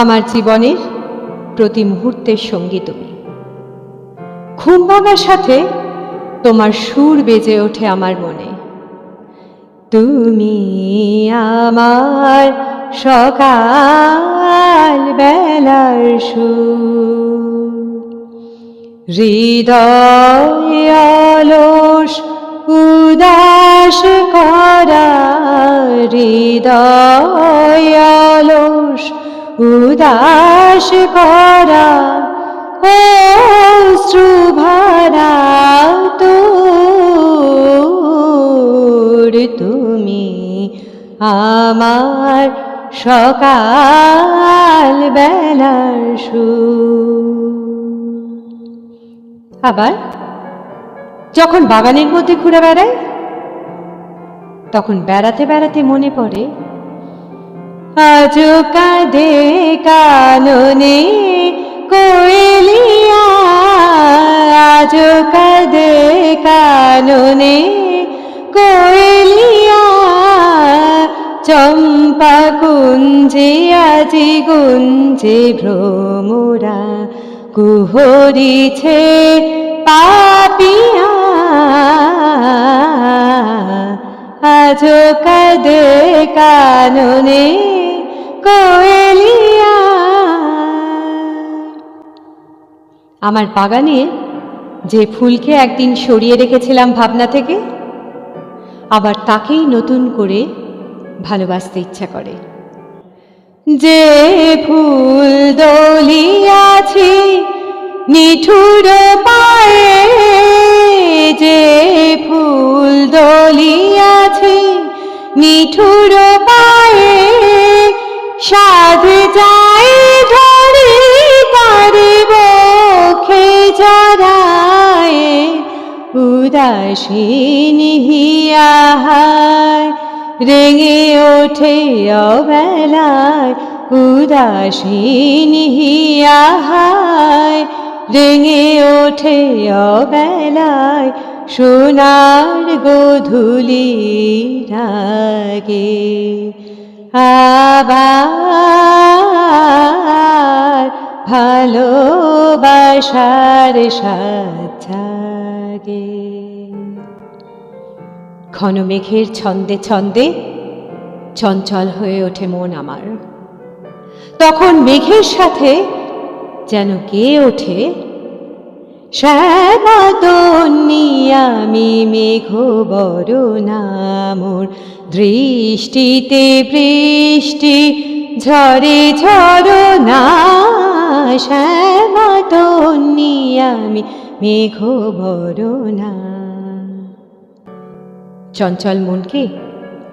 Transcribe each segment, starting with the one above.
আমার জীবনের প্রতি মুহূর্তের সঙ্গী তুমি। ঘুম ভাঙার সাথে তোমার সুর বেজে ওঠে আমার মনে। তুমি আমার সকাল বেলার সুর। হৃদয় অলস, উদাস করা হৃদয় উদাস করা অশ্রুভরা তোর তুমি আমার সকাল বেলার সুর। আবার যখন বাগানের মধ্যে ঘুরে বেড়ায়, তখন বেড়াতে বেড়াতে মনে পড়ে আজ কাঁদে কাননে কোয়েলিয়া, আজ কাঁদে কাননে কোয়েলিয়া, চম্পা কুঞ্জে আজি গুঞ্জে ভ্রমরা কুহরিছে পাপিয়া। আজ কাদে কাননে কোয়েলিয়া। আমার বাগানে যে ফুলকে একদিন সরিয়ে রেখেছিলাম ভাবনা থেকে, আবার তাকেই নতুন করে ভালোবাসতে ইচ্ছা করে। যে ফুল দলিয়াছি নিঠুর পায়ে, যে ফুল দলিয়াছি নিঠুর পায়ে সাধে যাই ধরে, তারে বক্ষে জড়ায়, উদাসীন হিয়াহায়, রেঙে ওঠে অবেলায়, উদাসীন হিয়াহায়, রেঙে ওঠে অবেলায় সোনার গোধূলি রাগে আবার ভালোবাসার সাথে ঘন মেঘের ছন্দে ছন্দে চঞ্চল হয়ে ওঠে মন আমার। তখন মেঘের সাথে যেন গেয়ে ওঠে শ্যামাতন্নি আমি মেঘ বড় নামর দৃষ্টিতে বৃষ্টি, ঝরে ঝরো না শ্যামাতন্নি আমি মেঘ না চঞ্চল মনকে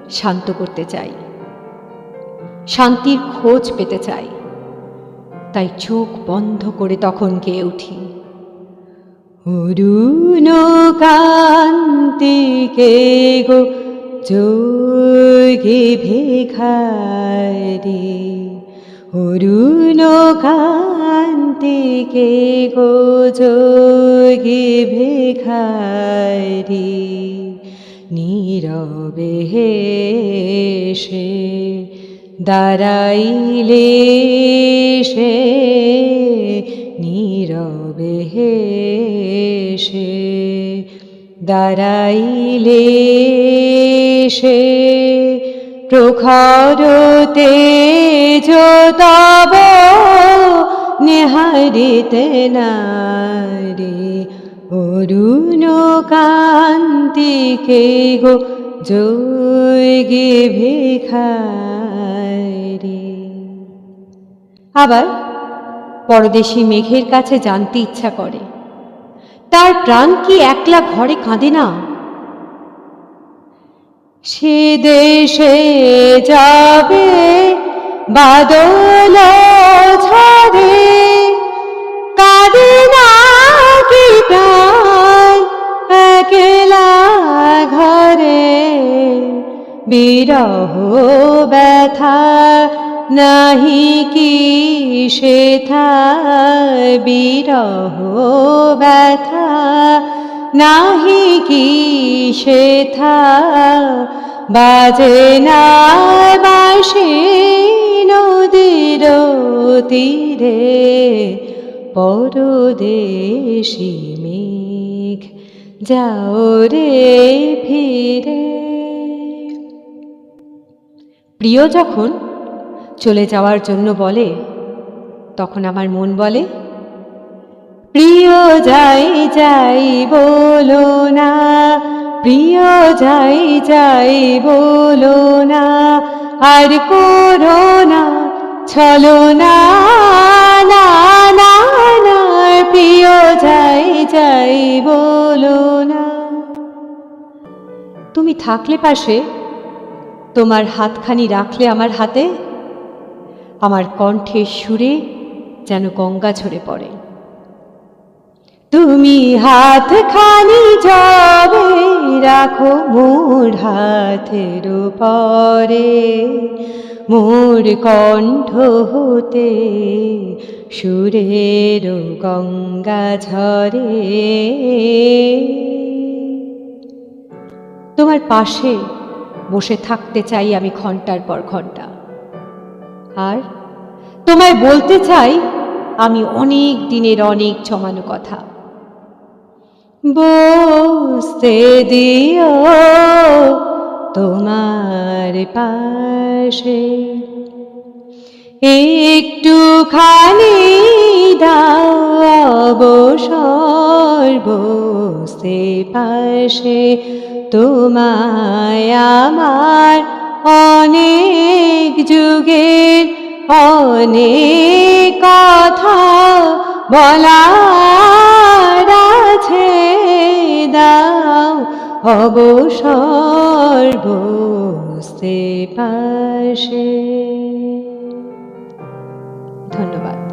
শান্ত করতে চাই। শান্তির খোঁজ পেতে চাই। তাই চোখ বন্ধ করে তখন গেয়ে উঠি। অরুণ কান্তিকে গো যোগে ভেখারে অরুণ কান্তিকে গো যোগে ভেখারে নীরবে হেসে দাঁড়াইলে সে নীরবে হেসে দাঁড়াইলে সে প্রখর তেজ তব নেহারিতে নারে অরুণ কান্তিকে গো যোগে ভিখারে। আবার পরদেশি মেঘের কাছে জানতে ইচ্ছা করে। তার প্রাণ কি একলা ঘরে কাঁদে না? সে দেশে যাবে, বাদল ঝরে কাঁদে না কি প্রাণ? বিরহ ব্যথা, নাহি কি শেথা বিরহ ব্যথা, নাহি কি শেথা বাজে না বাসি নদীর তীরে, পরদেশি মেঘ, যাও রে ফিরে। প্রিয় যখন চলে যাওয়ার জন্য বলে, তখন আমার মন বলে, প্রিয় যাই যাই বলো না, প্রিয় যাই যাই বলো না, আর করো না, চলো না না না, প্রিয় যাই যাই বলো না। তুমি থাকলে পাশে তোমার হাতখানি রাখলে আমার হাতে? আমার কণ্ঠের সুরে যেন গঙ্গা ঝরে পড়ে। তুমি হাতখানি যাবে রাখো মোর হাতের পরে মোর কণ্ঠ হতে সুরের গঙ্গা ঝরে। তোমার পাশে বসে থাকতে চাই আমি ঘণ্টার পর ঘণ্টা। আর তোমায় বলতে চাই, আমি অনেক দিনের অনেক জমানো কথা। বসতে দিও তোমার পাশে। একটুখানি দাও অবসর বসতে পাশে। তোমায় আমার অনেক যুগের অনেক কথা বলার আছে। দাও অবসর বুঝতে পাশে। ধন্যবাদ।